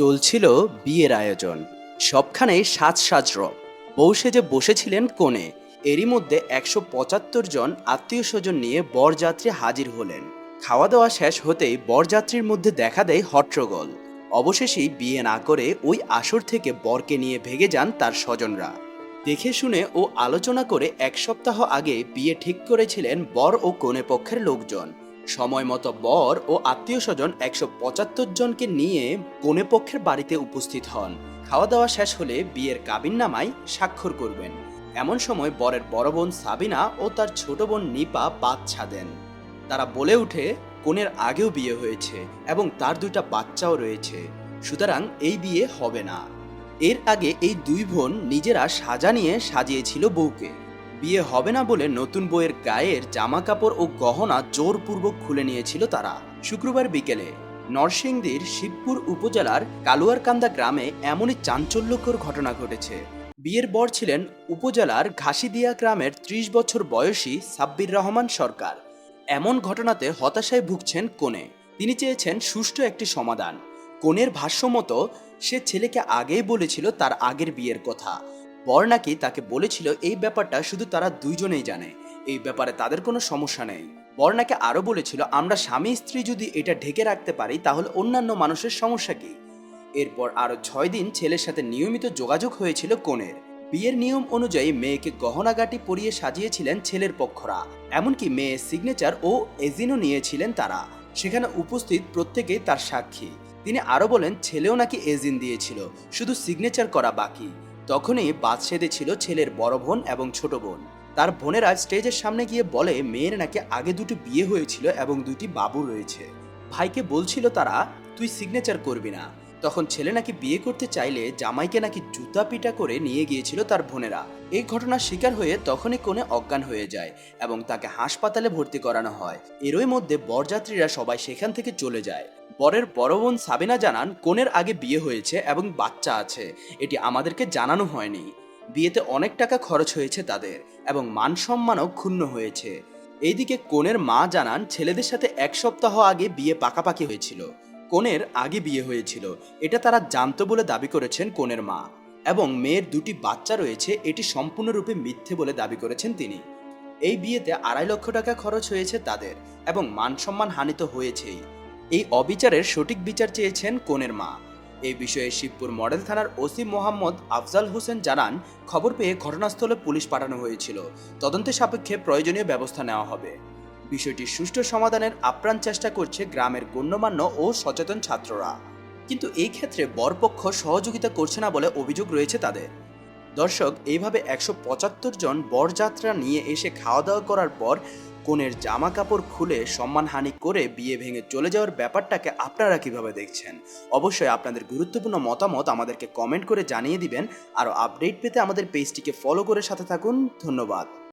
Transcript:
চলছিল বিয়ের আয়োজন। সবখানেই সাজ সাজ রব বউ সেজে বসেছিলেন কোণে। এরই মধ্যে একশো পঁচাত্তর জন আত্মীয় স্বজন নিয়ে বরযাত্রী হাজির হলেন। খাওয়া দাওয়া শেষ হতেই বরযাত্রীর মধ্যে দেখা দেয় হট্টগোল। অবশেষেই বিয়ে না করে ওই আসর থেকে বরকে নিয়ে ভেগে যান তার স্বজনরা। দেখে শুনে ও আলোচনা করে এক সপ্তাহ আগে বিয়ে ঠিক করেছিলেন বর ও কনে পক্ষের লোকজন। সময় মতো বর ও আত্মীয় স্বজন একশো পঁচাত্তর জনকে নিয়ে কনে পক্ষের বাড়িতে উপস্থিত হন। খাওয়া দাওয়া শেষ হলে বিয়ের কাবিন নামায় স্বাক্ষর করবেন। এমন সময় বরের বড় বোন সাবিনা ও তার ছোট বোন নিপা বাচ্চা দেন তারা বলে উঠে, কনের আগেও বিয়ে হয়েছে এবং তার দুইটা বাচ্চাও রয়েছে। সুতরাং এই বিয়ে হবে না। এর আগে এই দুই বোন নিজেরা সাজা নিয়ে সাজিয়েছিল বউকে। বিয়ে হবে না বলে নতুন বইয়ের গায়ের জামা কাপড় ও গহনা জোরপূর্বক খুলে নিয়েছিল তারা। শুক্রবার বিকেলে নরসিংদীর শিবপুর উপজেলার কালুয়ারকান্দা গ্রামে এমনই চাঞ্চল্যকর ঘটনা ঘটেছে। বিয়ের বর ছিলেন উপজেলার ঘাসিদিয়া গ্রামের ত্রিশ বছর বয়সী সাব্বির রহমান সরকার। এমন ঘটনাতে হতাশায় ভুগছেন কোণে তিনি চেয়েছেন সুষ্ঠু একটি সমাধান। কোণের ভাষ্যমতো সে ছেলেকে আগেই বলেছিল তার আগের বিয়ের কথা। বর নাকি তাকে বলেছিল এই ব্যাপারটা শুধু তারা দুইজনেই জানে। এই ব্যাপারে তাদের কোনো সমস্যা নেই। বর নাকি আরও বলেছিল, আমরা স্বামী স্ত্রী যদি এটা ঢেকে রাখতে পারি, তাহলে অন্যান্য মানুষের সমস্যা কি? এরপর আরও ছয় দিন ছেলের সাথে নিয়মিত যোগাযোগ হয়েছিল কনের বিয়ের নিয়ম অনুযায়ী মেয়েকে গহনাগাটি পরিয়ে সাজিয়েছিলেন ছেলের পক্ষরা। এমনকি মেয়ের সিগনেচার ও এজিনও নিয়েছিলেন তারা। সেখানে উপস্থিত প্রত্যেকেই তার সাক্ষী। তিনি আরও বলেন, ছেলেও নাকি এজিন দিয়েছিল। শুধু সিগনেচার করা বাকি। তখনই বাদ সেধেছিল ছেলের বড় বোন এবং ছোট বোন। তার বোনেরা স্টেজের সামনে গিয়ে বলে, মেয়ের নাকি আগে দুটি বিয়ে হয়েছিল এবং দুটি বাবু রয়েছে। ভাইকে বলছিল তারা, তুই সিগনেচার করবি না। তখন ছেলে নাকি বিয়ে করতে চাইলে জামাইকে নাকি জুতা পিটা করে নিয়ে গিয়েছিল তার বোনেরা। এই ঘটনার শিকার হয়ে তখনই কোণে অজ্ঞান হয়ে যায় এবং তাকে হাসপাতালে ভর্তি করানো হয়। এরই মধ্যে বরযাত্রীরা সবাই সেখান থেকে চলে যায়। বরের বড় বোন সাবিনা জানান, কোণের আগে বিয়ে হয়েছে এবং বাচ্চা আছে। এটি আমাদেরকে জানানো হয়নি। বিয়েতে অনেক টাকা খরচ হয়েছে তাদের এবং মান সম্মানও ক্ষুণ্ণ হয়েছে। এইদিকে কোণের মা জানান, ছেলেদের সাথে এক সপ্তাহ আগে বিয়ে পাকাপাকি হয়েছিল। কোণের আগে বিয়ে হয়েছিল। এটা তারা জানতো বলে দাবি করেছেন কোণের মা। এবং মেয়ের দুটি বাচ্চা রয়েছে, এটি সম্পূর্ণরূপে মিথ্যে বলে দাবি করেছেন তিনি। এই বিয়েতে আড়াই লক্ষ টাকা খরচ হয়েছে তাদের এবং মান সম্মান হানিত হয়েছেই। এই অবিচারের সঠিক বিচার চেয়েছেন কোণের মা। এই বিষয়ে শিবপুর মডেল থানার ওসি মোহাম্মদ আফজাল হোসেন জানান, খবর পেয়ে ঘটনাস্থলে পুলিশ পাঠানো হয়েছিল। তদন্তের সাপেক্ষে প্রয়োজনীয় ব্যবস্থা নেওয়া হবে। বিষয়টি সুষ্ঠু সমাধানের আপ্রাণ চেষ্টা করছে গ্রামের গণ্যমান্য ও সচেতন ছাত্ররা। কিন্তু এই ক্ষেত্রে বরপক্ষ সহযোগিতা করছে না বলে অভিযোগ রয়েছে তাদের। দর্শক, এইভাবে একশো পঁচাত্তর জন বরযাত্রা নিয়ে এসে খাওয়া দাওয়া করার পর কনের জামা কাপড় খুলে সম্মানহানি করে বিয়ে ভেঙে চলে যাওয়ার ব্যাপারটাকে আপনারা কীভাবে দেখছেন? অবশ্যই আপনাদের গুরুত্বপূর্ণ মতামত আমাদেরকে কমেন্ট করে জানিয়ে দিবেন। আরও আপডেট পেতে আমাদের পেজটিকে ফলো করে সাথে থাকুন। ধন্যবাদ।